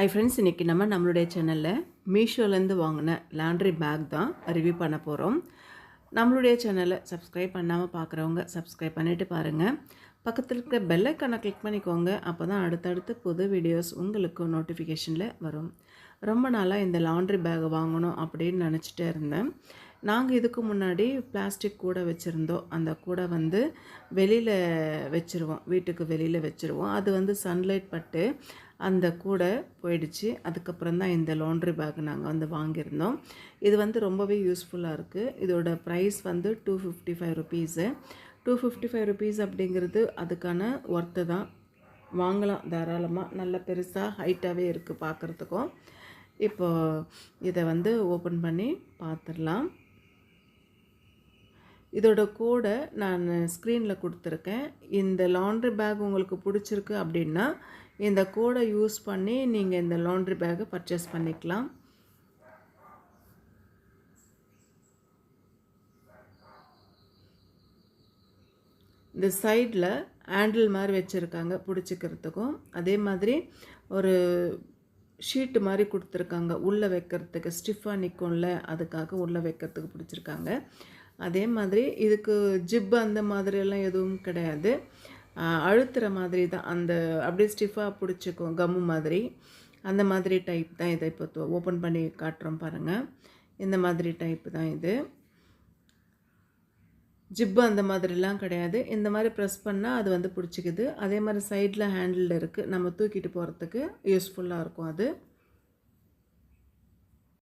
ஐ friends இன்றைக்கி நம்ம நம்மளுடைய சேனலில் மீஷோலேருந்து வாங்கின லாண்ட்ரி பேக் தான் ரிவ்யூ பண்ண போகிறோம் நம்மளுடைய சேனலை சப்ஸ்கிரைப் பண்ணாமல் பார்க்குறவங்க சப்ஸ்கிரைப் பண்ணிவிட்டு பாருங்கள் பக்கத்தில் இருக்கிற பெல்லைக்கானை கிளிக் பண்ணிக்கோங்க. அப்போ தான் அடுத்தடுத்து புது வீடியோஸ் உங்களுக்கு நோட்டிஃபிகேஷனில் வரும். ரொம்ப நாளாக இந்த லாண்ட்ரி பேக் வாங்கணும் அப்படின்னு நினச்சிட்டே இருந்தேன். நாங்கள் இதுக்கு முன்னாடி பிளாஸ்டிக் கூடை வச்சுருந்தோம். அந்த கூடை வந்து வெளியில் வச்சுருவோம். வீட்டுக்கு வெளியில் வச்சுருவோம். அது வந்து சன்லைட் பட்டு அந்த கூடை போயிடுச்சு. அதுக்கப்புறம் தான் இந்த லாண்ட்ரி பேக் நாங்கள் வந்து வாங்கியிருந்தோம். இது வந்து ரொம்பவே யூஸ்ஃபுல்லாக இருக்குது இதோட ப்ரைஸ் வந்து two fifty five rupees two fifty five rupees அப்படிங்கிறது அதுக்கான ஒர்த்து தான். வாங்கலாம் தாராளமாக நல்ல பெருசாக ஹைட்டாகவே இருக்குது பார்க்குறதுக்கும் இப்போது இதை வந்து ஓப்பன் பண்ணி பார்த்துடலாம் இதோட கோடை நான் ஸ்க்ரீனில் கொடுத்துருக்கேன். இந்த லாண்ட்ரி பேக் உங்களுக்கு பிடிச்சிருக்கு அப்படின்னா இந்த கோடை யூஸ் பண்ணி நீங்கள் இந்த லாண்ட்ரி பேக்கை பர்ச்சேஸ் பண்ணிக்கலாம். இந்த சைடில் ஹேண்டில் மாதிரி வச்சுருக்காங்க பிடிச்சிக்கிறதுக்கும். அதே மாதிரி ஒரு ஷீட்டு மாதிரி கொடுத்துருக்காங்க உள்ளே வைக்கிறதுக்கு ஸ்டிஃபாக நிற்கும்ல அதுக்காக உள்ளே வைக்கிறதுக்கு பிடிச்சிருக்காங்க. அதே மாதிரி இதுக்கு ஜிப்பு அந்த மாதிரியெல்லாம் எதுவும் கிடையாது. அழுத்துகிற மாதிரி தான். அந்த அப்படியே ஸ்டிஃபாக பிடிச்சிக்கும் கம்மு மாதிரி. அந்த மாதிரி டைப் தான் இதை இப்போ ஓப்பன் பண்ணி காட்டுறோம் பாருங்கள் இந்த மாதிரி டைப் தான் இது. ஜிப்பு அந்த மாதிரிலாம் கிடையாது. இந்த மாதிரி ப்ரெஸ் பண்ணால் அது வந்து பிடிச்சிக்குது. அதே மாதிரி சைடில் ஹேண்டில் இருக்குது நம்ம தூக்கிட்டு போகிறதுக்கு யூஸ்ஃபுல்லாக இருக்கும் அது.